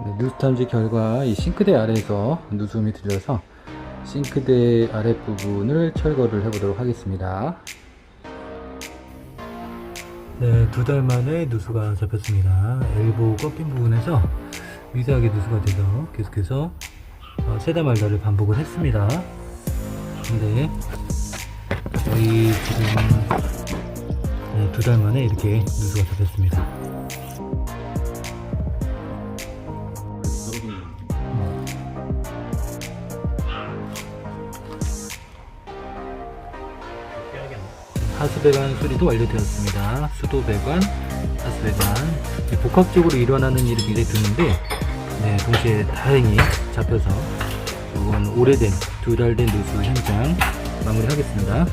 네, 누수 탐지 결과 이 싱크대 아래에서 누수음이 들려서 싱크대 아랫부분을 철거를 해보도록 하겠습니다. 네, 두 달 만에 누수가 잡혔습니다. 엘보 꺾인 부분에서 미세하게 누수가 돼서 계속해서 어, 세다 말다를 반복을 했습니다. 근데 저희 지금 네, 두달 만에 이렇게 누수가 잡혔습니다. 하수배관 수리도 완료되었습니다. 수도배관, 하수배관. 이 복합적으로 일어나는 일이 굉장히 드문데, 네, 동시에 다행히 잡혀서 이건 오래된 두 달 된 누수 현장 마무리하겠습니다.